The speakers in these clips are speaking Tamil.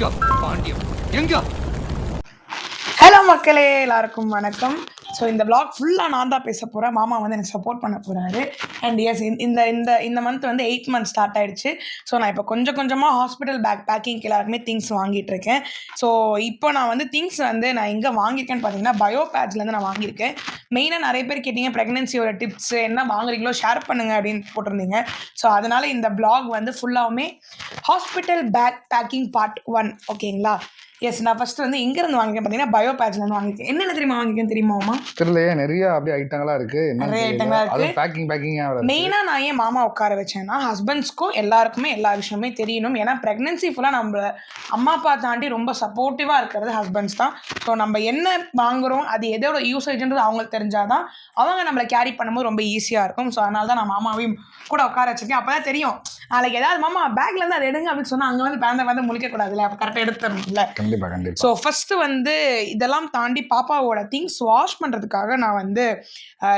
எங்க பாண்டியம் எங்க? ஹலோ மக்களே எல்லாருக்கும் வணக்கம். ஸோ இந்த பிளாக் ஃபுல்லாக நான் தான் பேச போகிறேன் மாமா வந்து எனக்கு சப்போர்ட் பண்ண போகிறாரு அண்ட் எஸ் இந்த இந்த இந்த மந்த் வந்து எயிட் மந்த் ஸ்டார்ட் ஆகிடுச்சு ஸோ நான் இப்போ கொஞ்சம் கொஞ்சமாக ஹாஸ்பிட்டல் பேக் பேக்கிங்க்கு எல்லாருக்குமே திங்ஸ் வாங்கிட்டு இருக்கேன். ஸோ இப்போ நான் வந்து திங்ஸ் வந்து நான் எங்கே வாங்கியிருக்கேன்னு பார்த்தீங்கன்னா பயோ பேட்ச்லேருந்து நான் வாங்கியிருக்கேன். மெயினாக நிறைய பேர் கேட்டீங்க ப்ரெக்னென்சியோட டிப்ஸ் என்ன வாங்குறீங்களோ ஷேர் பண்ணுங்க அப்படின்னு போட்டிருந்தீங்க. ஸோ அதனால் இந்த பிளாக் வந்து ஃபுல்லாகவுமே hospital bag packing part one ஓகேங்களா எஸ் நான் ஃபர்ஸ்ட் வந்து எங்கேருந்து வாங்கியிருக்கேன் பார்த்தீங்கன்னா பயோ பேட்ச்லேருந்து வாங்கியிருக்கேன். என்னென்ன தெரியுமா வாங்கியிருக்கேன் தெரியுமாமா தெரியலையே நிறைய அப்படியே ஐட்டங்களா இருக்கு. நிறைய. ஐட்டங்களா இருக்கு. பேக்கிங் பேக்கிங்கா வருது மெயினாக நான் ஏன் மாமா உட்கார வச்சேன்னா ஹஸ்பண்ட்ஸ்க்கும் எல்லாருக்குமே எல்லா விஷயமே தெரியணும். ஏன்னா ப்ரெக்னென்சி ஃபுல்லாக நம்ம அம்மா அப்பா தாண்டி ரொம்ப சப்போர்ட்டிவாக இருக்கிறது ஹஸ்பண்ட்ஸ் தான். ஸோ நம்ம என்ன வாங்குறோம் அது எதோட யூசேஜ்ன்றது அவங்களுக்கு தெரிஞ்சாதான் அவங்க நம்மளை கேரி பண்ணும்போது ரொம்ப ஈஸியாக இருக்கும். ஸோ அதனால தான் நான் மாமாவையும் கூட உட்கார வச்சிருக்கேன். அப்போ தான் தெரியும் நாளைக்கு ஏதாவது மாமா பேக்ல இருந்து அதை எடுங்க அப்படின்னு சொன்னால் அங்கே வந்து பேந்த வந்து முழிக்கக்கூடாதுல்ல. அப்போ கரெக்டாக எடுத்துடணும்ல. கண்டிப்பா கண்டிப்பா. ஸோ ஃபஸ்ட்டு வந்து இதெல்லாம் தாண்டி பாப்பாவோட திங்ஸ் வாஷ் பண்ணுறதுக்காக நான் வந்து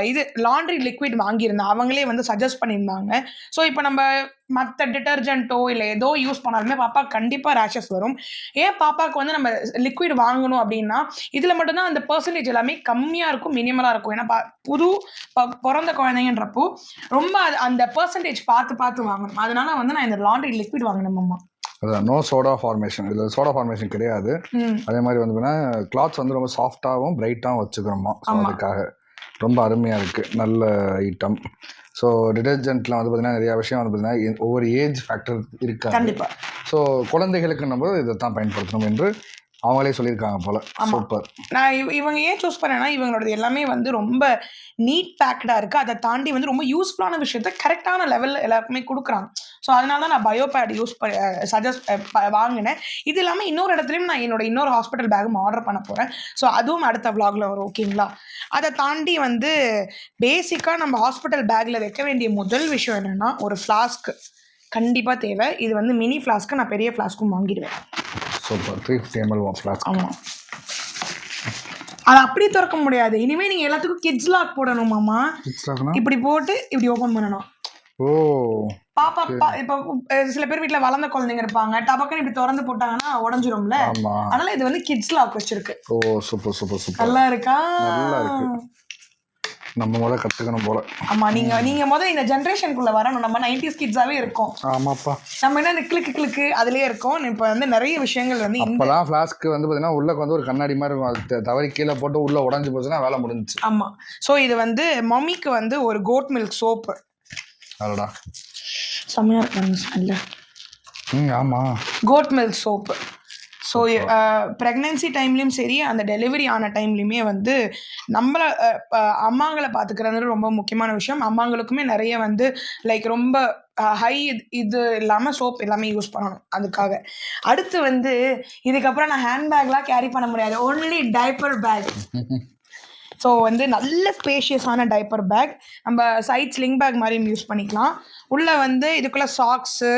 இது லாண்ட்ரி லிக்விட் வாங்கியிருந்தேன். அவங்களே வந்து சஜஸ்ட் பண்ணியிருந்தாங்க. ஸோ இப்போ நம்ம மற்ற டிட்டர்ஜென்ட்டோ இல்லை ஏதோ யூஸ் பண்ணாலுமே பாப்பா கண்டிப்பாக ரேஷஸ் வரும். ஏன் பாப்பாவுக்கு வந்து நம்ம லிக்விட் வாங்கணும் அப்படின்னா இதில் மட்டும்தான் அந்த பர்சன்டேஜ் எல்லாமே கம்மியாக இருக்கும் மினிமலாக இருக்கும். ஏன்னா புது ப- பிறந்த குழந்தைங்கன்றப்போ ரொம்ப அது அந்த பர்சன்டேஜ் பார்த்து பார்த்து வாங்கணும். அதனால வந்து நான் இந்த லாண்ட்ரி லிக்விட் வாங்கினேன் அதான் நோ சோடா ஃபார்மேஷன் இதுல சோடா ஃபார்மேஷன் கிடையாது. அதே மாதிரி வந்து பார்த்தீங்கன்னா கிளாத்ஸ் வந்து ரொம்ப சாஃப்டாகவும் பிரைட்டாகவும் வச்சுக்கிறோமா? ஸோ. அதுக்காக. ரொம்ப அருமையா இருக்கு. நல்ல ஐட்டம் ஸோ டிடர்ஜென்ட்ல வந்து பார்த்தீங்கன்னா நிறைய விஷயம் வந்து பார்த்தீங்கன்னா ஒவ்வொரு ஏஜ் ஃபேக்டர் இருக்காது. கண்டிப்பாக ஸோ குழந்தைகளுக்கு நம்ம இதை தான் பயன்படுத்தணும் என்று அவங்களே சொல்லியிருக்காங்க போல. சூப்பர் நான் இவ- இவங்க ஏன் சூஸ் பண்ணேன்னா இவங்களோடது எல்லாமே வந்து ரொம்ப நீட் பேக்டாக இருக்குது அதை தாண்டி வந்து ரொம்ப யூஸ்ஃபுல்லான விஷயத்த கரெக்டான லெவலில் எல்லாருக்குமே கொடுக்குறாங்க. ஸோ அதனால தான் நான் பயோபேட் யூஸ் பண்ண சஜஸ்ட் வாங்கினேன். இது இல்லாமல் இன்னொரு இடத்துலையும் நான் என்னோட இன்னொரு ஹாஸ்பிட்டல் பேக்கும் ஆர்டர் பண்ண போகிறேன் ஸோ அதுவும் அடுத்த vlogல வரும் ஓகேங்களா அதை தாண்டி வந்து பேசிக்காக நம்ம ஹாஸ்பிட்டல் பேக்கில் வைக்க வேண்டிய முதல் விஷயம் என்னென்னா ஒரு ஃப்ளாஸ்க்கு கண்டிப்பாக தேவை. இது வந்து மினி ஃப்ளாஸ்க்கு நான் பெரிய ஃப்ளாஸ்க்கும் வாங்கிடுவேன். Super three fifty ML flask ஆமாம் அதை அப்படியே திறக்க முடியாது. இனிமே நீங்க எல்லாத்துக்கும் கிட்ஸ் லாக் போடணும் மாமா. இப்படி போட்டு இப்படி ஓபன் பண்ணணும். ஓ. பாப்பா இப்போ சில பேர் வீட்ல வளர்ந்த குழந்தைங்க இருப்பாங்க. டபக்குன்னு இப்படி திறந்து போட்டாங்கன்னா உடஞ்சிரும்ல. அதனால இது வந்து கிட்ஸ் லாக் வச்சிருக்கு. Oh super super super. நல்லா இருக்கா? நல்லா இருக்கு. நம்ம முதல்ல கற்றுக்கணும் போல. ஆமா நீங்க நீங்க முதல்ல இந்த ஜென்ரேஷனுக்குள்ள வரணும். நம்ம நைன்டிஸ் கிட்ஸாவே இருக்கோம். ஆமாப்பா. நம்ம என்ன இந்த கிளுக்கு கிளுக்கு அதுலயே இருக்கோம். இப்போ வந்து நிறைய விஷயங்கள் வந்து அப்போலாம் ஃப்ளாஸ்க்கு வந்து பார்த்தீங்கன்னா உள்ள வந்து ஒரு கண்ணாடி மாதிரி இருக்கும். அது தவறி கீழே போட்டு உள்ள உடஞ்சி போச்சுன்னா வேலை முடிஞ்சுச்சு. ஆமா. ஸோ இது வந்து மம்மிக்கு வந்து ஒரு கோட் மில்க் சோப்பு அடடா. செம்மையா இருக்கும் ஸ்மெல்ல ம் ஆமாம் goat milk soap so pregnancy டைம்லேயும் சரி அந்த டெலிவரி ஆன டைம்லையுமே வந்து நம்மளை அம்மாங்களை பார்த்துக்கிறது ரொம்ப முக்கியமான விஷயம். அம்மாங்களுக்குமே நிறைய வந்து லைக் ரொம்ப ஹை இது இல்லாமல் சோப் எல்லாமே யூஸ் பண்ணணும் அதுக்காக. அடுத்து வந்து இதுக்கப்புறம் நான் ஹேண்ட்பேக்லாம் கேரி பண்ண முடியாது. ஒன்லி டைப்பர் பேக் ஸோ வந்து நல்ல ஸ்பேஷியஸான டைப்பர் பேக் நம்ம சைட் ஸ்லிங் பேக் மாதிரியும் யூஸ் பண்ணிக்கலாம். உள்ளே வந்து இதுக்குள்ளே சாக்ஸு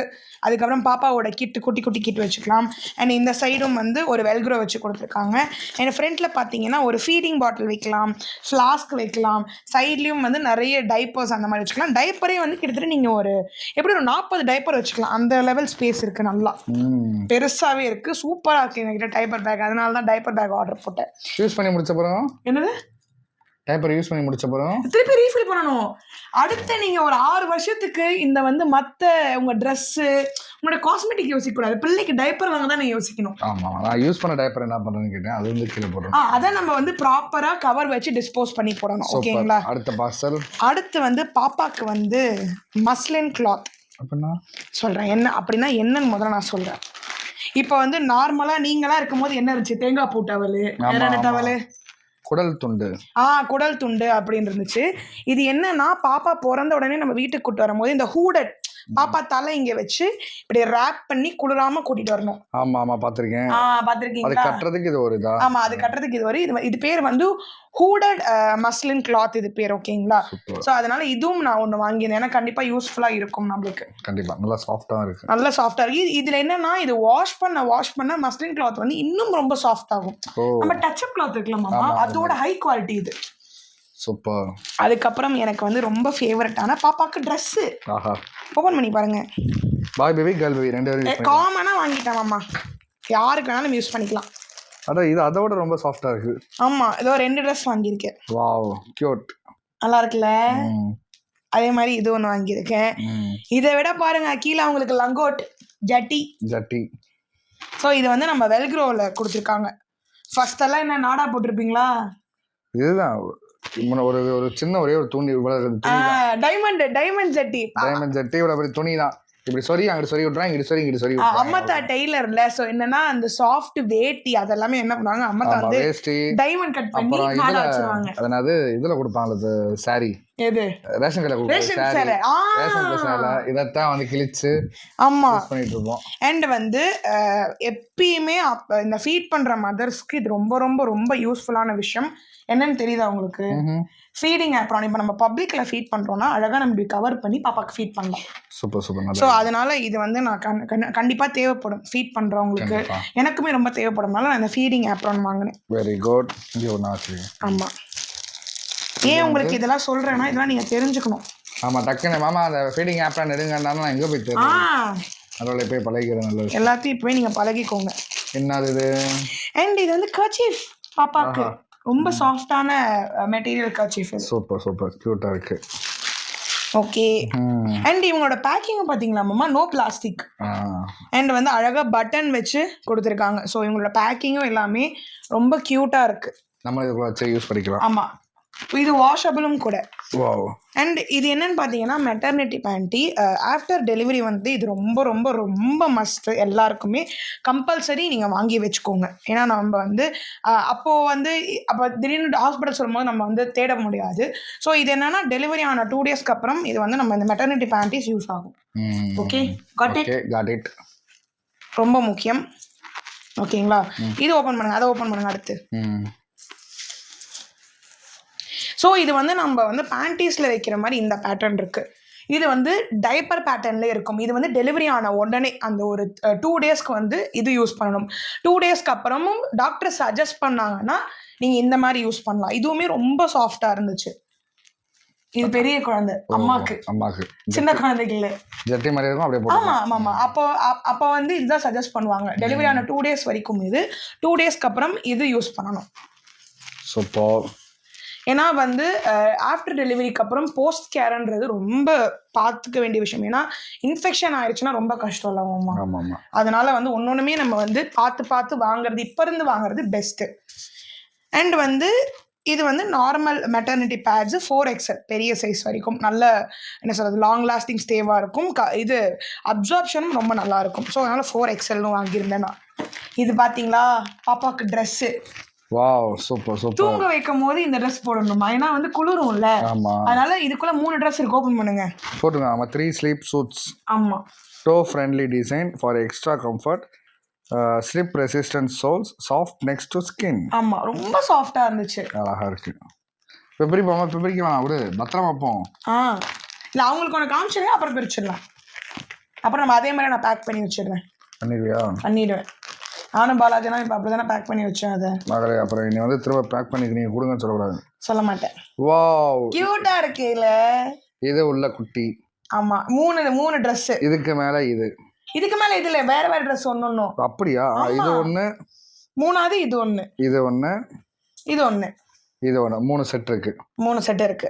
அதுக்கப்புறம் பாப்பாவோட கிட்டு குட்டி குட்டி கிட் வச்சுக்கலாம். அண்ட் இந்த சைடும் வந்து ஒரு வெல்க்ரோ வச்சு கொடுத்துருக்காங்க. அண்ட் ஃப்ரண்ட்டில் பார்த்தீங்கன்னா ஒரு ஃபீடிங் பாட்டில் வைக்கலாம் ஃப்ளாஸ்க் வைக்கலாம். சைட்லேயும் வந்து நிறைய டைப்பர்ஸ் அந்த மாதிரி வச்சுக்கலாம். டைப்பரே வந்து கிட்டத்தட்ட நீங்கள் ஒரு எப்படி ஒரு நாற்பது டைப்பர் வச்சுக்கலாம். அந்த லெவல் ஸ்பேஸ் இருக்குது நல்லா. பெருசாகவே இருக்குது சூப்பராக இருக்குது எங்ககிட்ட டைப்பர் பேக் அதனால தான் டைப்பர் பேக் ஆர்டர் போட்டேன். யூஸ் பண்ணி முடிச்ச பிறகு என்னது? டைப்பர் யூஸ் பண்ணி முடிச்ச பிறகு? திருப்பி ரீஃபில் பண்ணணும். அடுத்து நீங்க ஒரு ஆறு வருஷத்துக்கு இந்த வந்து மத்த உங்க Dress உங்களோட காஸ்மெட்டிக் யோசிக்க கூடாது பிள்ளைக்கு டைப்பர் வாங்க தான் நீங்க யோசிக்கணும் ஆமாம் நான் யூஸ் பண்ண டைப்பர் என்ன பண்ணுறேன்னு கேட்டேன். அது வந்து கீழே ஆ போடுறேன் அதை நம்ம வந்து ப்ராப்பரா கவர் வச்சு டிஸ்போஸ் பண்ணி போடணும். ஓகேங்களா? அடுத்த பார்சல் அடுத்து வந்து பாப்பாக்கு வந்து மஸ்லின் கிளாத் அப்படின்னா? சொல்றேன். என்ன அப்படின்னா என்னன்னு முதல்ல நான் சொல்றேன். இப்போ வந்து நார்மலா நீங்களா இருக்கும்போது என்ன இருந்துச்சு? தேங்காய் பூ டவலு. டவலு குடல் துண்டு. ஆ குடல் துண்டு அப்படின்னு இருந்துச்சு இது என்னன்னா பாப்பா பிறந்த உடனே நம்ம வீட்டுக்கு கூட்டு வரும்போது இந்த ஹூடட் பாப்பா தலை இங்க வச்சு இப்படி ரேப் பண்ணி குளிராம கூட்டிட்டு வரணும். ஆமாம் ஆமாம் பார்த்துருக்கேன் ஆ அது கட்டுறதுக்கு இது ஒரு இதா? ஆமா அது கட்டுறதுக்கு இது வரும் இது இது பேர் வந்து ஹூடட் மஸ்லின் கிளாத் இது பேர் ஓகேங்களா? ஸோ அதனால இதுவும் நான் ஒன்று வாங்கியிருந்தேன். ஏன்னா கண்டிப்பா யூஸ்ஃபுல்லா இருக்கும் நம்மளுக்கு. கண்டிப்பாக நல்லா சாஃப்டாக இருக்கு. நல்ல சாஃப்டா இருக்கு. இது- இதுல என்னன்னா இது வாஷ் பண்ண வாஷ் பண்ண மஸ்லின் கிளாத் வந்து இன்னும் ரொம்ப சாஃப்ட் ஆகும். நம்ம டச்சப் கிளாத் இருக்குல்ல மாமா? ஆமா, ஆமா. அதோட ஹை குவாலிட்டி இது. சூப்பர் அதுக்கப்புறம் எனக்கு வந்து ரொம்ப ஃபேவரட்டான பாப்பாக்கு ட்ரெஸ்ஸு ஆஹா. ஓப்பன் பண்ணி பாருங்க. பாய் பேபி கேர்ள் பேபி ரெண்டு பேரும் காமனாக வாங்கிட்டேன் மாமா. யாருக்கு வேணாலும் யூஸ் பண்ணிக்கலாம். அதான் இது அதை விட ரொம்ப சாஃப்டாக இருக்குது ஆமாம் ஏதோ ரெண்டு ட்ரெஸ் வாங்கியிருக்கேன். வாவ் கியூட் நல்லா இருக்குல்ல? அதே மாதிரி இது ஒன்று வாங்கியிருக்கேன். இதை விட பாருங்க கீழே அவங்களுக்கு லங்கோட் ஜட்டி. ஜட்டி. ஸோ இது வந்து நம்ம வெல்க்ரோவில் கொடுத்துருக்காங்க. ஃபர்ஸ்ட் எல்லாம் என்ன நாடா போட்டிருப்பீங்களா? இதுதான். ஒரு ஒரு சின்ன ஒரே ஒரு துணி இவ்வளோ துணி டைமண்ட் டைமண்ட் ஜட்டி டைமண்ட் ஜட்டி இவ்வளோ பெரிய துணி தான் இப்படி சொறி அங்கிட்டு சொறி விட்றான் இங்கிட்டு சொறி இங்கிட்டு விட்றான் அம்மத்தா டெய்லர்ல ஸோ என்னன்னா அந்த சாஃப்ட் வேட்டி அதெல்லாமே என்ன பண்ணுவாங்க? அம்மத்தா வந்து டைமண்ட் கட் பண்ணி அப்புறம் இதுல அதனாது இதுல கொடுப்பாங்க அது சாரி ரேஷன் கொடுப்பாங்க ரேஷன் சேலை கடை இதைத்தான் வந்து கிழிச்சு ஆமா. பண்ணிட்டு அண்ட் வந்து எப்பயுமே இந்த ஃபீட் பண்ற மதர்ஸ்க்கு இது ரொம்ப ரொம்ப ரொம்ப யூஸ்ஃபுல்லான விஷயம். என்னன்னு தெரியுதா உங்களுக்கு? ஃபீடிங் அப்புறம் இப்போ நம்ம பப்ளிக்ல ஃபீட் பண்றோம்னா அழகா நம்ம இப்படி கவர் பண்ணி பாப்பாக்கு ஃபீட் பண்ணலாம். சூப்பர் சூப்பர் ஸோ அதனால இது வந்து நான் கண் கண் கண்டிப்பா தேவைப்படும் ஃபீட் பண்றவங்களுக்கு. எனக்குமே ரொம்ப தேவைப்படும்னால நான் இந்த ஃபீடிங் ஆப்ரான் வாங்கினேன். வெரி குட் ஆமா. ஏன் உங்களுக்கு இதெல்லாம் சொல்றேன்னா இதெல்லாம் நீங்க தெரிஞ்சுக்கணும். ஆமா டக்குன்னு மாமா அந்த ஃபீடிங் ஆப்லாம் நெடுங்கன்னா நான் எங்கே போய் ஆ. தெரியும் அதோட போய் பழகிக்கிறது நல்லது எல்லாத்தையும் இப்பவே நீங்க பழகிக்கோங்க. என்னது இது? அண்ட் இது வந்து கர்ச்சீஃப் பாப்பாக்கு. ரொம்ப சாஃப்டான மெட்டீரியல் கர்ச்சீஃப் சூப்பர் சூப்பர் க்யூட்டாக இருக்கு. ஓகே அண்ட் இவங்களோட பேக்கிங் பார்த்தீங்களா மாமா? நோ பிளாஸ்டிக் அண்ட் வந்து அழகாக பட்டன் வச்சு கொடுத்துருக்காங்க. ஸோ இவங்களோட பேக்கிங்கும் எல்லாமே ரொம்ப க்யூட்டாக இருக்குது நம்ம இதுக்குள்ள வச்சு யூஸ் பண்ணிக்கலாம். ஆமாம் இது வாஷபிளும் கூட. அண்ட் இது என்னன்னு பார்த்தீங்கன்னா மெட்டர்னிட்டி பேண்டி ஆஃப்டர் டெலிவரி வந்து இது ரொம்ப ரொம்ப ரொம்ப மஸ்ட் எல்லாருக்குமே கம்பல்சரி நீங்கள் வாங்கி வச்சுக்கோங்க. ஏன்னா நம்ம வந்து அஹ், அப்போ வந்து அப்போ திடீர்னு ஹாஸ்பிட்டல் சொல்லும்போது நம்ம வந்து தேட முடியாது. ஸோ இது என்னன்னா டெலிவரி ஆன டூ டேஸ்க்கு அப்புறம் இது வந்து நம்ம இந்த மெட்டர்னிட்டி பேண்டிஸ் யூஸ் ஆகும். Okay got it got it ரொம்ப முக்கியம். ஓகேங்களா இது ஓப்பன் பண்ணுங்க அதை ஓப்பன் பண்ணுங்க அடுத்து. ஸோ இது வந்து நம்ம வந்து பேண்டீஸில் வைக்கிற மாதிரி இந்த பேட்டர்ன் இருக்குது இது வந்து டைப்பர் பேட்டர்ன்ல இருக்கும். இது வந்து டெலிவரி ஆன உடனே அந்த ஒரு டூ டேஸ்க்கு வந்து இது யூஸ் பண்ணணும். டூ டேஸ்க்கு அப்புறமும் டாக்டர் சஜஸ்ட் பண்ணாங்கன்னா நீங்கள் இந்த மாதிரி யூஸ் பண்ணலாம். இதுவுமே ரொம்ப சாஃப்டாக இருந்துச்சு. இது பெரிய குழந்தை. அம்மாக்கு. அம்மாக்கு. சின்ன குழந்தைக்கு இல்லை ஜட்டி மாதிரி இருக்கும் அப்படியே போட்டு ஆமாம் ஆமாம் ஆமாம் அப்போ அப்- அப்போ வந்து இதுதான் சஜஸ்ட் பண்ணுவாங்க. டெலிவரி ஆன டூ டேஸ் வரைக்கும் இது. டூ டேஸ்க்கு அப்புறம் இது யூஸ் பண்ணணும். சூப்பர் ஏன்னா வந்து ஆஃப்டர் டெலிவரிக்கு அப்புறம் போஸ்ட் கேர்ன்றது ரொம்ப பார்த்துக்க வேண்டிய விஷயம். ஏன்னா இன்ஃபெக்ஷன் ஆயிடுச்சுன்னா ரொம்ப கஷ்டம் இல்லை அதனால வந்து ஒன்னொன்றுமே நம்ம வந்து பார்த்து பார்த்து வாங்குறது இப்போ இருந்து வாங்குறது பெஸ்ட்டு அண்ட் வந்து இது வந்து normal maternity pads four XL பெரிய சைஸ் வரைக்கும். நல்ல என்ன சொல்கிறது லாங் லாஸ்டிங் ஸ்டேவாக இருக்கும். க இது அப்சார்ப்ஷனும் ரொம்ப நல்லா இருக்கும். ஸோ அதனால் ஃபோர் எக்ஸல்னு வாங்கியிருந்தேன் நான். இது பார்த்தீங்களா பாப்பாவுக்கு ட்ரெஸ்ஸு வாவ் சூப்பர் சூப்பர் தூங்க வைக்கும் போது இந்த ட்ரெஸ் போடணுமா? ஏன்னா வந்து குளிரும்ல. ஆமாம் அதனால இதுக்குள்ள மூணு ட்ரெஸ் இருக்கு. ஓப்பன் பண்ணுங்க. போட்டுங்க ஆமாம் த்ரீ ஸ்லீப் சூட்ஸ் ஆமா. Toe friendly design for extra comfort slip resistant soles soft next to skin ஆமா. ரொம்ப சாஃப்டா இருந்துச்சு. அழகா இருக்கு. பெப்பரி போமா பெப்பரிக்க வேணாம் விடு. பத்திரம் வைப்போம் ஆ. இல்ல அவங்களுக்கு ஒன்று காமிச்சிருங்க அப்புறம் பிரிச்சிடலாம். அப்புறம் நம்ம அதே மாதிரி நான் பேக் பண்ணி வச்சிடுறேன். பண்ணிடுவியா? பண்ணிடுவேன். நானும் பாலாஜினா இப்போ அப்படி தானே பேக் பண்ணி வச்சேன் அதை. மகளே அப்புறம் நீ வந்து திரும்ப பேக் பண்ணி நீங்கள் கொடுங்கன்னு சொல்லக்கூடாது. சொல்ல மாட்டேன். வாவ் கியூட்டா இருக்குல்ல இது உள்ள குட்டி. ஆமா மூணு மூணு Dress. இதுக்கு மேலே இது. இதுக்கு மேல இதுல வேற வேற Dress ஒன்று ஒன்றும் அப்படியா? இது ஒன்று மூணாவது இது ஒன்று இது ஒன்று இது ஒன்று இது ஒன்று மூணு செட் இருக்கு. மூணு செட் இருக்கு.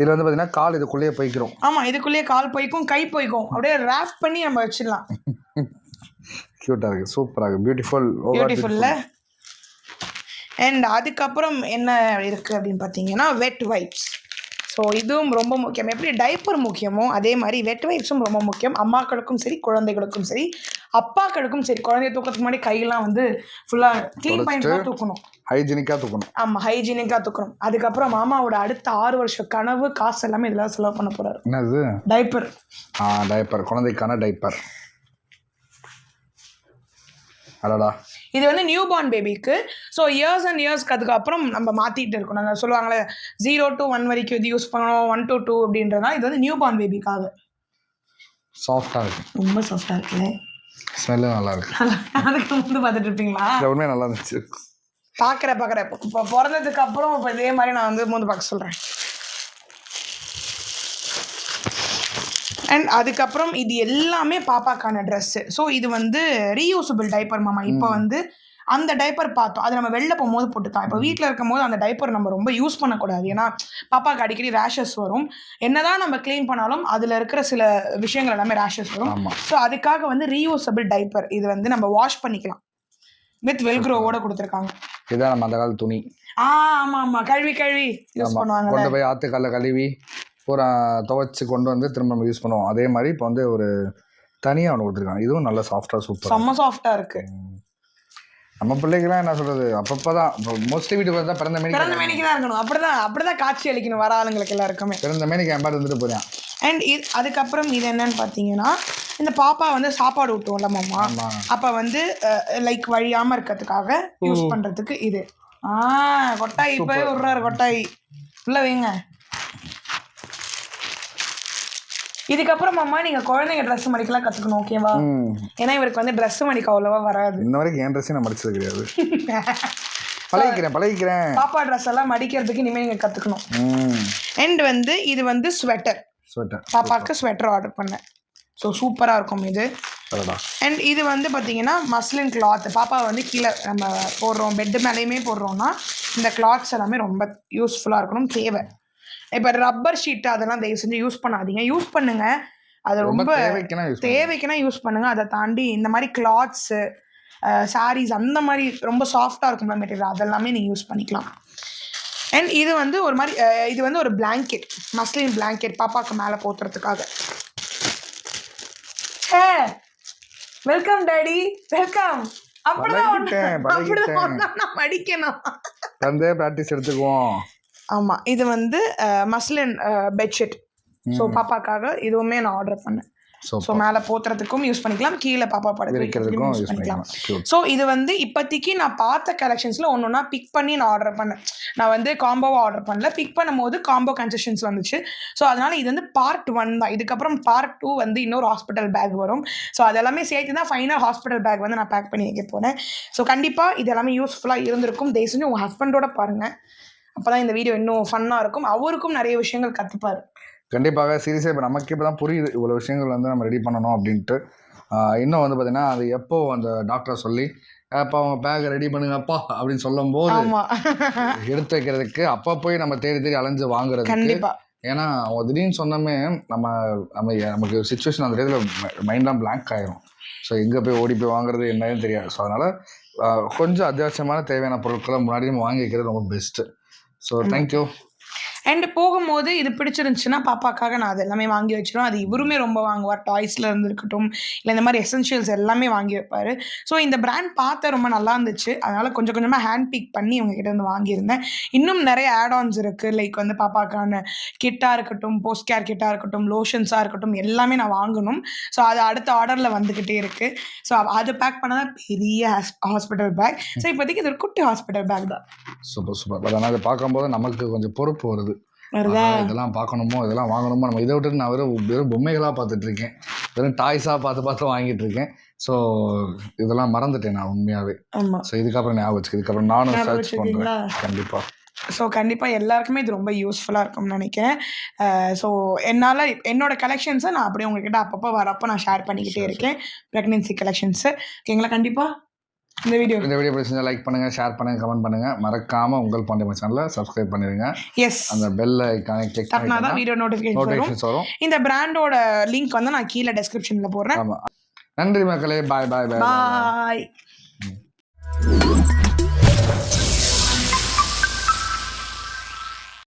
இதில் வந்து பார்த்தீங்கன்னா கால் இதுக்குள்ளேயே போய்க்கிறோம் ஆமா இதுக்குள்ளேயே கால் போய்க்கும் கை போய்க்கும். அப்படியே ரேப் பண்ணி நம்ம வச்சிடலாம். க்யூட்டாக இருக்குது சூப்பராக இருக்குது பியூட்டிஃபுல் பியூட்டிஃபுல்ல அண்ட் அதுக்கப்புறம் என்ன இருக்குது அப்படின்னு பார்த்தீங்கன்னா வெட் வைப்ஸ் ஸோ இதுவும் ரொம்ப முக்கியம். எப்படி டைப்பர் முக்கியமோ அதே மாதிரி வெட் வைப்ஸும் ரொம்ப முக்கியம். அம்மாக்களுக்கும் சரி குழந்தைகளுக்கும் சரி அப்பாக்களுக்கும் சரி குழந்தைய தூக்கத்துக்கு முன்னாடி கையெல்லாம் வந்து ஃபுல்லாக க்ளீன் பண்ணிட்டு தூக்கணும். ஹைஜீனிக்காக தூக்கணும். ஆமாம் ஹைஜீனிக்காக தூக்கணும். அதுக்கப்புறம் மாமாவோட அடுத்த ஆறு வருஷ கனவு காசு எல்லாமே இதெல்லாம் செலவு பண்ண போகிறாரு என்னது? டைப்பர் ஆ டைப்பர் குழந்தைக்கான டைப்பர் அடடா. இது வந்து நியூ பார்ன் பேபிக்கு ஸோ இயர்ஸ் அண்ட் இயர்ஸ்க்கு அதுக்கப்புறம் நம்ம மாற்றிட்டு இருக்கணும். அந்த சொல்லுவாங்களே ஜீரோ டு ஒன் வரைக்கும் இது யூஸ் பண்ணணும் ஒன் டு டூ அப்படின்றதுனா இது வந்து நியூ பார்ன் பேபிக்காக சாஃப்டாக இருக்கு. ரொம்ப சாஃப்டாக இருக்குல்ல ஸ்மெல்லு நல்லா இருக்கு. அதுக்கு வந்து பார்த்துட்டு இருப்பீங்களா? உண்மையாக நல்லா இருந்துச்சு. பார்க்குற பார்க்குற இப்போ பிறந்ததுக்கு அப்புறம் இப்போ இதே மாதிரி நான் வந்து மூந்து பார்க்க சொல்கிறேன் அண்ட் அதுக்கப்புறம் இது எல்லாமே பாப்பாக்கான ட்ரெஸ்ஸு ஸோ இது வந்து ரீயூசபிள் டைப்பர் மாமா. இப்போ வந்து அந்த டைப்பர் பார்த்தோம். அது நம்ம வெளில போகும்போது போட்டுக்கலாம். இப்போ வீட்டில் இருக்கும் போது அந்த டைப்பர் நம்ம ரொம்ப யூஸ் பண்ணக்கூடாது. ஏன்னா பாப்பாக்கு அடிக்கடி ரேஷஸ் வரும். என்னதான் நம்ம க்ளீன் பண்ணாலும் அதில் இருக்கிற சில விஷயங்கள் எல்லாமே ரேஷஸ் வரும். ஸோ அதுக்காக வந்து ரீயூசபிள் டைப்பர் இது வந்து நம்ம வாஷ் பண்ணிக்கலாம். வித் வெல்க்ரோவோட கொடுத்துருக்காங்க. இதான் நம்ம அந்த கால துணி. ஆ ஆமா ஆமா. கழுவி கழுவி. யூஸ். பண்ணுவாங்க கொண்டு போய் ஆத்துக்கால கழுவி. பூரா துவைச்சு கொண்டு வந்து திரும்ப நம்ம யூஸ் பண்ணுவோம். அதே மாதிரி இப்போ வந்து ஒரு தனியாக ஒன்று கொடுத்துருக்காங்க. இதுவும் நல்ல சாஃப்டாக சூப்பர் செம்ம சாஃப்டா இருக்கு. நம்ம பிள்ளைக்கெல்லாம் என்ன சொல்றது? அப்பப்போ தான் மோஸ்ட்லி வீட்டுக்கு வந்தால் பிறந்த பிறந்த மேனிக்கு மேனிக்கு தான் இருக்கணும். அப்படிதான் அப்படிதான் காட்சி அளிக்கணும் வர ஆளுங்களுக்கு எல்லாருக்குமே. பிறந்த மேனிக்கு என் பாட்டு வந்துட்டு போறேன் அண்ட் இது அதுக்கப்புறம் இது என்னன்னு பார்த்தீங்கன்னா இந்த பாப்பா வந்து சாப்பாடு ஊட்டுவோம்ல மாமா? அப்போ வந்து லைக் வழியாம இருக்கிறதுக்காக யூஸ் பண்றதுக்கு இது. ஆ கொட்டாய் இப்பவே விடுறாரு கொட்டாய். உள்ள வைங்க. இதுக்கப்புறம் மாமா நீங்க குழந்தைங்க ட்ரெஸ் மடிக்கலாம் கத்துக்கணும் ஓகேவா ஏன்னா இவருக்கு வந்து ட்ரெஸ் மடிக்க அவ்வளவா வராது. இன்ன வரைக்கும் என் ட்ரெஸ்ஸே நான் மடிச்சது கிடையாது. பழகிக்கிறேன் பழகிக்கிறேன். பாப்பா ட்ரெஸ் எல்லாம் மடிக்கிறதுக்கு இனிமேல் நீங்க கத்துக்கணும். அண்ட் வந்து இது வந்து ஸ்வெட்டர் ஸ்வெட்டர் பாப்பாக்கு ஸ்வெட்டர் ஆர்டர் பண்ணேன். ஸோ சூப்பராக இருக்கும் இது. அண்ட் இது வந்து பார்த்தீங்கன்னா மஸ்லின் கிளாத் பாப்பா வந்து கீழே நம்ம போடுறோம் பெட்டு மேலேயுமே போடுறோம்னா இந்த கிளாத்ஸ் எல்லாமே ரொம்ப யூஸ்ஃபுல்லாக இருக்கணும் தேவை. இப்போ ரப்பர் ஷீட் அதெல்லாம் தயவு செஞ்சு யூஸ் பண்ணாதீங்க. யூஸ் பண்ணுங்க. அது ரொம்ப தேவைக்குன்னா யூஸ் பண்ணுங்க. அதை தாண்டி இந்த மாதிரி கிளாத்ஸு சாரீஸ் அந்த மாதிரி ரொம்ப சாஃப்டாக இருக்கும்ல மெட்டீரியல் அதெல்லாமே நீங்கள் யூஸ் பண்ணிக்கலாம். அண்ட் இது வந்து ஒரு மாதிரி இது வந்து ஒரு பிளாங்கெட் மஸ்லின் பிளாங்கெட் பாப்பாக்கு மேலே போத்துறதுக்காக வெல்கம் டாடி வெல்கம் அப்படிதான் அப்படிதான் நான் மடிக்கணும் தந்தே ப்ராக்டிஸ் எடுத்துக்குவோம். ஆமா. இது வந்து மஸ்லின் பெட்ஷீட் ஸோ பாப்பாக்காக இதுவுமே நான் ஆர்டர் பண்ணேன். ஸோ மேலே போத்துறதுக்கும் யூஸ் பண்ணிக்கலாம் கீழே பாப்பா படுக்க விரிக்கிறதுக்கும் யூஸ் பண்ணிக்கலாம். ஸோ இது வந்து இப்போதைக்கு நான் பார்த்த கலெக்ஷன்ஸில் ஒன்று ஒன்றா பிக் பண்ணி நான் ஆர்டர் பண்ணேன். நான் வந்து காம்போவாக ஆர்டர் பண்ணல. பிக் பண்ணும்போது காம்போ கன்செஷன்ஸ் வந்துச்சு. ஸோ அதனால இது வந்து பார்ட் ஒன் தான். இதுக்கப்புறம் பார்ட் டூ வந்து இன்னொரு ஹாஸ்பிட்டல் பேக் வரும். ஸோ அதெல்லாமே சேர்த்து தான் ஃபைனல் ஹாஸ்பிட்டல் பேக் வந்து நான் பேக் பண்ணி வைக்க போனேன் ஸோ கண்டிப்பாக இது எல்லாமே யூஸ்ஃபுல்லாக இருந்திருக்கும். தயவு செஞ்சு உங்கள் ஹஸ்பண்டோட பாருங்கள் அப்போ இந்த வீடியோ இன்னும் ஃபன்னாக இருக்கும். அவருக்கும் நிறைய விஷயங்கள் கற்றுப்பார் கண்டிப்பாக சீரியஸாக இப்போ நமக்கு இப்போ தான் புரியுது. இவ்வளோ விஷயங்கள் வந்து நம்ம ரெடி பண்ணணும் அப்படின்ட்டு. இன்னும் வந்து பார்த்தீங்கன்னா அது எப்போ அந்த டாக்டரை சொல்லி அப்போ அவங்க பேக்கை ரெடி பண்ணுங்கப்பா அப்படின்னு சொல்லும்போது ஆமாம் எடுத்து வைக்கிறதுக்கு அப்போ போய் நம்ம தேடி தேடி அலைஞ்சு வாங்குறதுக்கு கண்டிப்பாக ஏன்னா அவங்க திடீர்னு சொன்னமே நம்ம நம்ம நமக்கு சுச்சுவேஷன் அந்த இடத்துல மைண்ட்லாம் blank ஆயிரும். ஸோ எங்கே போய் ஓடி போய் வாங்குறது என்னன்னு தெரியாது. ஸோ அதனால் கொஞ்சம் அத்தியாவசியமான தேவையான பொருட்களை முன்னாடி நம்ம வாங்கி வைக்கிறது ரொம்ப பெஸ்ட்டு ஸோ தேங்க்யூ அண்ட் போகும்போது இது பிடிச்சிருந்துச்சுன்னா பாப்பாக்காக நான் அது எல்லாமே வாங்கி வச்சிருவேன். அது இவருமே ரொம்ப வாங்குவார். டாய்ஸில் இருந்து இருக்கட்டும் இல்லை இந்த மாதிரி எசென்ஷியல்ஸ் எல்லாமே வாங்கி வைப்பார். ஸோ இந்த பிராண்ட் பார்த்த ரொம்ப நல்லா இருந்துச்சு. அதனால் கொஞ்சம் கொஞ்சமாக ஹேண்ட் பிக் பண்ணி இவங்க கிட்ட இருந்து வாங்கியிருந்தேன். இன்னும் நிறைய ஆட் ஆன்ஸ் இருக்குது லைக் வந்து பாப்பாக்கான கிட்டாக இருக்கட்டும் போஸ்ட் கேர் கிட்டாக இருக்கட்டும் லோஷன்ஸாக இருக்கட்டும் எல்லாமே நான் வாங்கணும். ஸோ அது அடுத்த ஆர்டரில் வந்துக்கிட்டே இருக்குது ஸோ அது பேக் பண்ணதான் பெரிய ஹாஸ்பிட்டல் பேக் ஸோ இப்போதைக்கு இது ஒரு குட்டி ஹாஸ்பிட்டல் பேக் தான். சூப்பர் சூப்பர் பட் ஆனால் அதை பார்க்கும்போது நமக்கு கொஞ்சம் பொறுப்பு வருது. வருதா? இதெல்லாம் பார்க்கணுமோ இதெல்லாம் வாங்கணுமோ நம்ம இதை விட்டு நான் வெறும் வெறும் பொம்மைகளாக பார்த்துட்டு இருக்கேன் வெறும் டாய்ஸாக பார்த்து பார்த்து வாங்கிட்டு இருக்கேன் ஸோ இதெல்லாம் மறந்துட்டேன் நான் உண்மையாகவே ஸோ இதுக்கப்புறம் ஞாபகம் வச்சுக்க. இதுக்கப்புறம் நானும் சர்ச் பண்ணுறேன்? கண்டிப்பாக ஸோ கண்டிப்பாக எல்லாருக்குமே இது ரொம்ப யூஸ்ஃபுல்லாக இருக்கும்னு நினைக்கிறேன். ஸோ என்னால் என்னோட கலெக்ஷன்ஸை நான் அப்படியே உங்ககிட்ட அப்பப்போ வரப்போ நான் ஷேர் பண்ணிக்கிட்டே இருக்கேன். ப்ரெக்னென்சி கலெக்ஷன்ஸு ஓகேங்களா? கண்டிப்பாக இந்த வீடியோ. இந்த வீடியோ பிடிச்சிருந்தா லைக் பண்ணுங்க ஷேர் பண்ணுங்க கமெண்ட் பண்ணுங்க. மறக்காம உங்கள் பாண்டிய சேனலை சப்ஸ்கிரைப் பண்ணிருங்க. எஸ் அந்த பெல் ஐக்கானை கிளிக் பண்ணா தான் வீடியோ நோட்டிஃபிகேஷன் வரும். இந்த பிராண்டோட லிங்க் வந்து நான் கீழே டிஸ்கிரிப்ஷன்ல போடுறேன். நன்றி மக்களே. பாய் பாய் பாய் பாய்